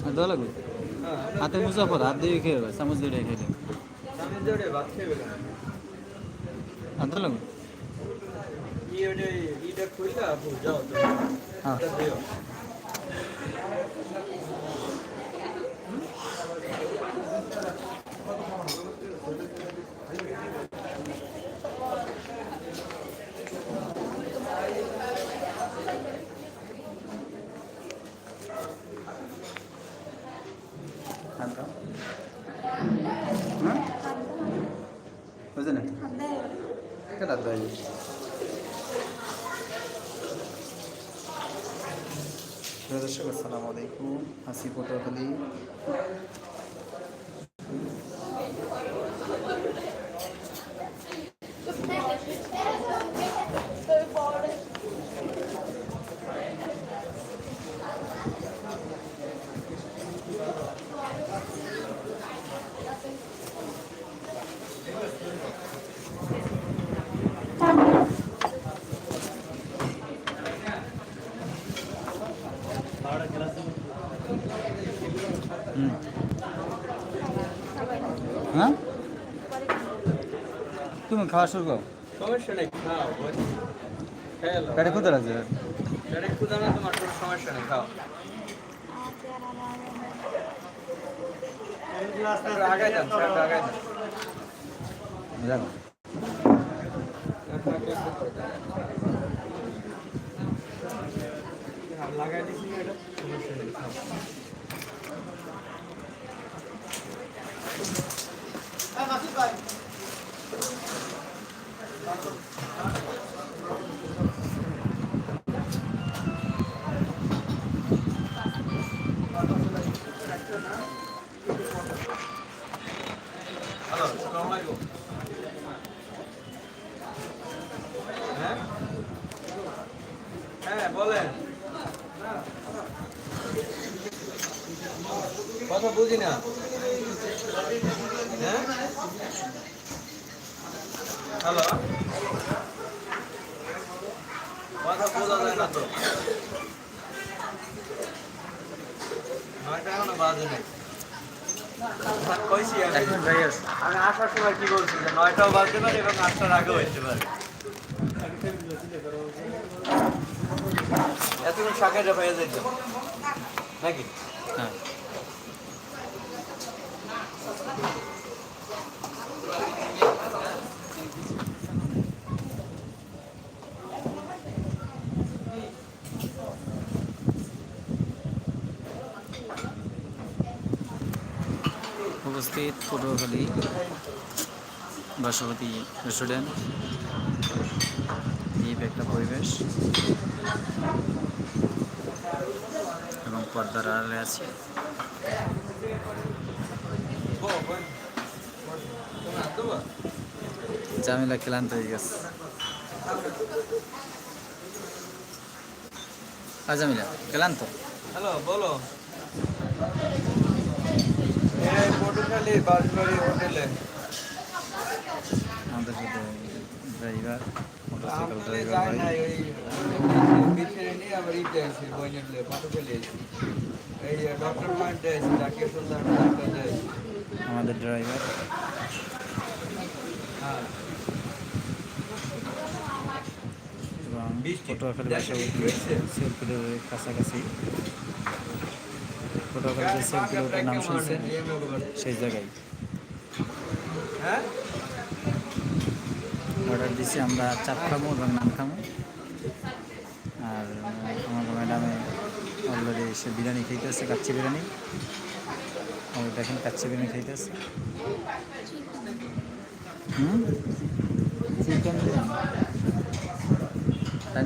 আর দেওয়া লাগবে? হ্যাঁ। হাতে মুসা পর হাত দিয়ে খেয়ে হবে চামচ দিয়ে খেয়ে হাত দেওয়া লাগবে? হ্যাঁ এটা দিও হাত দাও হ্যাঁ বুঝে না কেটে দেওয়া দর্শক আসসালামু আলাইকুম। হাসি পটুয়াখালী হ্যাঁ? তুমি খাওয়া শুরু করো। সমস্যা নেই খাও পেটে ক্ষুদা লাগছে? পেটে না তোমার কোনো সমস্যা নেই খাও। আগাই আগাই দেন লাগাই দিচ্ছি এটা সমস্যা নেই খাও হ্যালো আসসালামু আলাইকুম হ্যাঁ হ্যাঁ বলেন কথা বুঝি না। হ্যাঁ? হ্যালো কথা বোঝা যায় না তো। নয়টা এখনও বাজে নেই। কইছি আমি। আসার সময় কি বলছি যে নয়টাও বাজতে পারে এবং আটটার আগেও হইতে পারে। এতক্ষণ শাখাটা হয়ে যেত নাকি? হ্যাঁ। উপস্থিত পটুয়াখালী বাসপতি রেস্টুরেন্ট এই একটা পরিবেশ। এবং পর্দার আড়ালে আছে। জামিলা ক্লান্ত হয়ে গেছে। আ জামিলা, ক্লান্ত? হ্যালো, বলো। পটুখালী বাসবাড়ি হোটেলে। আমাদের সাথে ড্রাইভার মোটরসাইকেল ড্রাইভার ভাই। নিয়ে ইতে আছি বইনেটলে পটুখালী আছি এই ডক্টর পয়েন্টে জাকির সুলতান ডাক্তার আমাদের ড্রাইভার। হ্যাঁ। এবং। পটুয়াখালী বাসা? সেলফিলের কাছাকাছি। পটুয়াখালী যে সেলফিলের নাম শুনছেন সেই জায়গায়। অর্ডার দিছি, আমরা চাপ খামো এবং নান খামো আর আমার ম্যাডামে অলরেডি সে বিরিয়ানি খাইতেছে, কাচ্চি বিরিয়ানি। আর দেখেন, কাচ্চি বিরিয়ানি খাইতেছে। হুম? চিকেন বিরিয়ানি। তাই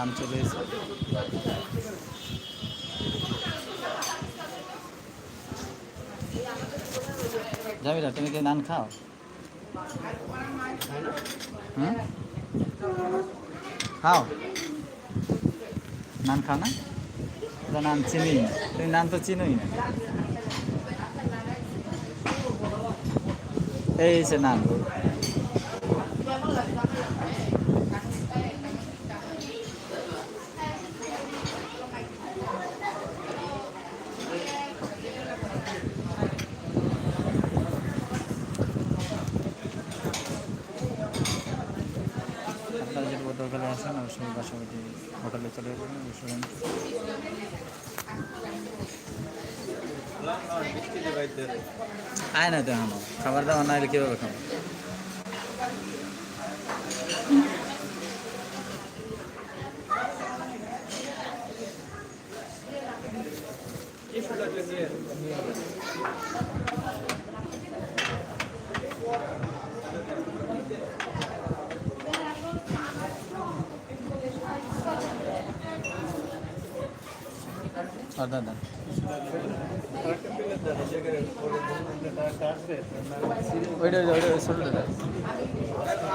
নাম চলে এসেছে। জামিলা তুমি কি নান খাও? খাও? নান খাও না? নান চিনি। না তুমি নান তো চিনোই না। এই সে নান আপনারা যদি আসেন অবশ্যই পাশাপাশি হোটেলে চলে যাবেন রেস্টুরেন্ট আয় না তো এখনও, খাবার দাবার না এলে কীভাবে খাব? আর দাদা। ওইটা ওইটা ছোটো দাদা।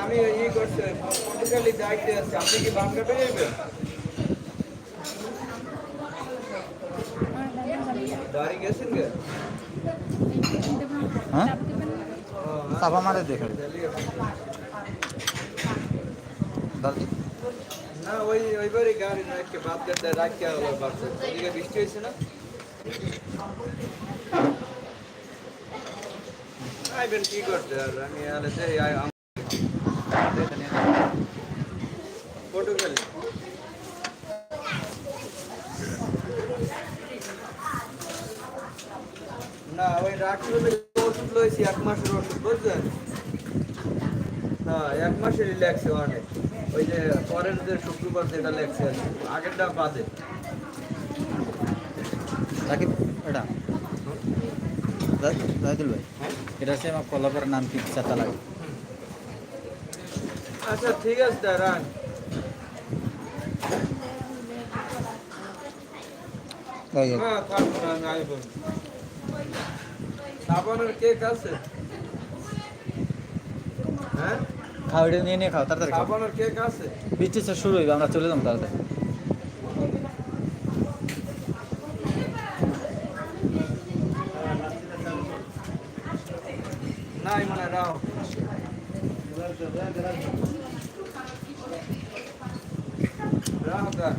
আমি ই করছি পর্তুগালি দায়িত্বে আছি। আপনি কি বাংলা পেয়ে যাবেন? দাঁড়িয়ে গেছেন গে হ্যাঁ? চাপা মারে দেখে দাদি। না, ওই, ওইবারই গাড়ি রাখকে বাদ করতে রাখকে হলো বাচ্চা এদিকে বৃষ্টি হয়েছে না? আইবেন কি করতে আর? আমি আলে যাই পর্তুগালি না, ওই ডাক্তার ওষুধ লইছি, এক মাসের ওষুধ, বুঝলেন? হ্যাঁ এক মাসেরই লেগছে অনেক। ওই যে পরের যে শুক্রবার যেটা লেগছে আর কি। আগেরটা বাদে। রাকিব এটা? রাহিদুল ভাই? হ্যাঁ? এটা হচ্ছে আমার কলাপাড়ার নাম কি? চারটা লাগে। আচ্ছা ঠিক আছে দাঁড়ান। হ্যাঁ সাবানের কেক আছে? হ্যাঁ? খাও এটা নিয়ে নিয়ে খাও তাড়াতাড়ি খাও। সাবানের কেক আছে? বৃষ্টি তো শুরু হইবে আমরা চলে যাব তাড়াতাড়ি। মানে রাও রাও দা